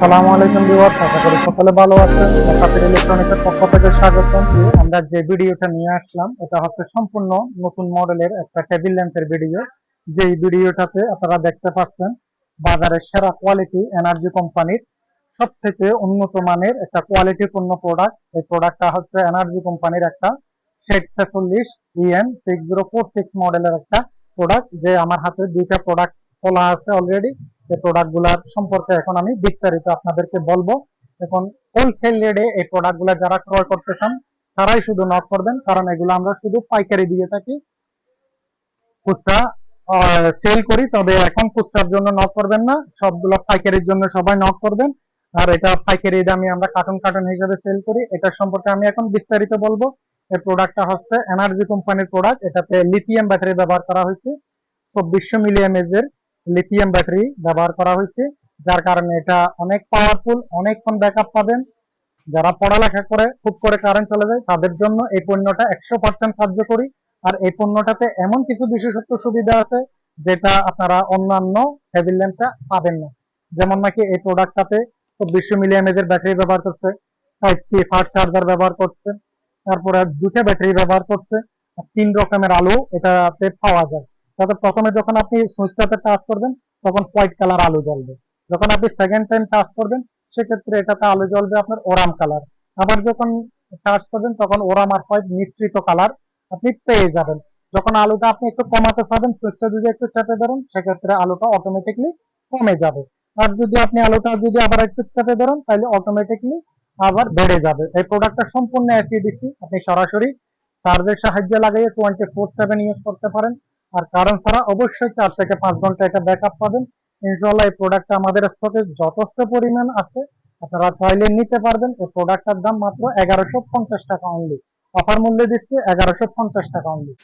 সালামু আলাইকুম ভিউয়ার্স, আশা করি সকলে ভালো আছেন। ইলেকট্রনিক্সের পক্ষ থেকে স্বাগতম। আমরা যে ভিডিওটা নিয়ে আসলাম, এটা হচ্ছে সম্পূর্ণ নতুন মডেলের একটা টেবিল ল্যাম্পের ভিডিও যেই ভিডিওটাতে আপনারা দেখতে পাচ্ছেন, বাজারের সেরা কোয়ালিটি এনার্জি কোম্পানির সবচেয়ে উন্নত মানের একটা কোয়ালিটিপূর্ণ প্রোডাক্ট এই প্রোডাক্টটা হচ্ছে এনার্জি কোম্পানির একটা শেড ছেচল্লিশ সিক্স জিরো ফোর সিক্স মডেলের একটা প্রোডাক্ট যে আমার হাতে দুইটা প্রোডাক্ট খোলা আছে অলরেডি এই প্রোডাক্টগুলার সম্পর্কে এখন আমি বিস্তারিত আপনাদেরকে বলব। এখন হোলসেল রেটে এই প্রোডাক্টগুলা যারা ক্রয় করতে চান তারাই শুধু নক করবেন, কারণ এগুলো আমরা শুধু পাইকারি দিয়ে থাকি। খুচরা সেল করি, তবে এখন খুচরার জন্য নক করবেন না। সবগুলো পাইকারির জন্য সবাই নক করবেন। আর এটা পাইকারি দামে আমরা কার্টন কার্টন হিসেবে সেল করি। এটা সম্পর্কে আমি এখন বিস্তারিত বলব। এই প্রোডাক্টটা হচ্ছে এনার্জি কোম্পানির প্রোডাক্ট এটাতে লিথিয়াম ব্যাটারি ব্যবহার করা হয়েছে। চব্বিশশো মিলি এমএজ এর লিথিয়াম ব্যাটারি ব্যবহার করা হয়েছে, যার কারণে এটা অনেক পাওয়ারফুল অনেকক্ষণ ব্যাকআপ পাবেন। যারা পড়ালেখা করে, খুব করে কারেন্ট চলে যায়, তাদের জন্য এই পণ্যটা একশো পার্সেন্ট কার্যকরী। আর এই পণ্যটাতে এমন কিছু বিশেষত্ব সুবিধা আছে, যেটা আপনারা অন্যান্য হেভি ল্যাম্পটা পাবেন না। যেমন নাকি এই প্রোডাক্টটাতে চব্বিশশো মিলি এর ব্যাটারি ব্যবহার করছে টাইপ সি ফাস্ট চার্জার ব্যবহার করছে, তারপরে দুটো ব্যাটারি ব্যবহার করছে তিন রকমের আলো এটাতে পাওয়া যায়। তাতে প্রথমে যখন আপনি সুইচটাতে টাচ করবেন, তখন হোয়াইট কালার আলো জ্বলবে। যখন আপনি সেকেন্ড টাইম টাচ করবেন, সেক্ষেত্রে এটাতে আলো জ্বলবে আপনার ওরাম কালার আবার যখন টাচ করবেন, তখন ওরাম আর হোয়াইট মিশ্রিত কালার আপনি পেয়ে যাবেন। যখন আলোটা আপনি একটু কমাতে চাবেন সুইচটা যদি একটু চেপে ধরেন, সেক্ষেত্রে আলোটা অটোমেটিকলি কমে যাবে। আর যদি আপনি আলোটা যদি আবার একটু চেপে ধরেন, তাহলে অটোমেটিকলি আবার বেড়ে যাবে। এই প্রোডাক্টটা সম্পূর্ণ এসিডিসি আপনি সরাসরি চার্জের সাহায্যে লাগিয়ে টোয়েন্টি ফোর সেভেন ইউজ করতে পারেন। আর কারণ ছাড়া অবশ্যই চার থেকে পাঁচ ঘণ্টা এটা ব্যাকআপ পাবেন। ইনশাল্লাহ এই প্রোডাক্টটা আমাদের স্টকে যথেষ্ট পরিমাণ আছে। আপনারা চাইলে নিতে পারবেন। এই প্রোডাক্টটার দাম মাত্র এগারোশো পঞ্চাশ টাকা অনলি অফার মূল্যে দিচ্ছে এগারোশো পঞ্চাশ টাকা অনলি